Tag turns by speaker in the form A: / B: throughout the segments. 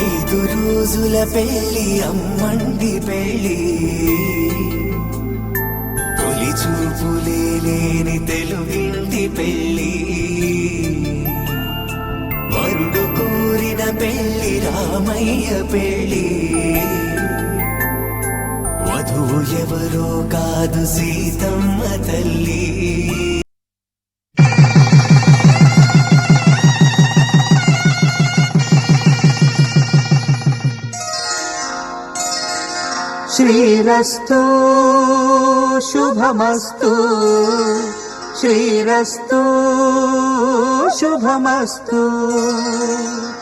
A: ఐదు రోజుల పెళ్ళి అమ్మండి పెళ్ళి. పెళ్ళి రామయ్య పెళ్ళి. వధువు ఎవరో కాదు సీతమ్మ తల్లి.
B: శ్రీరస్తో శుభమస్తు. శ్రీరస్తు శుభమస్తు.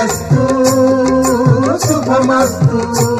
B: శుభమస్తు శుభమస్తు.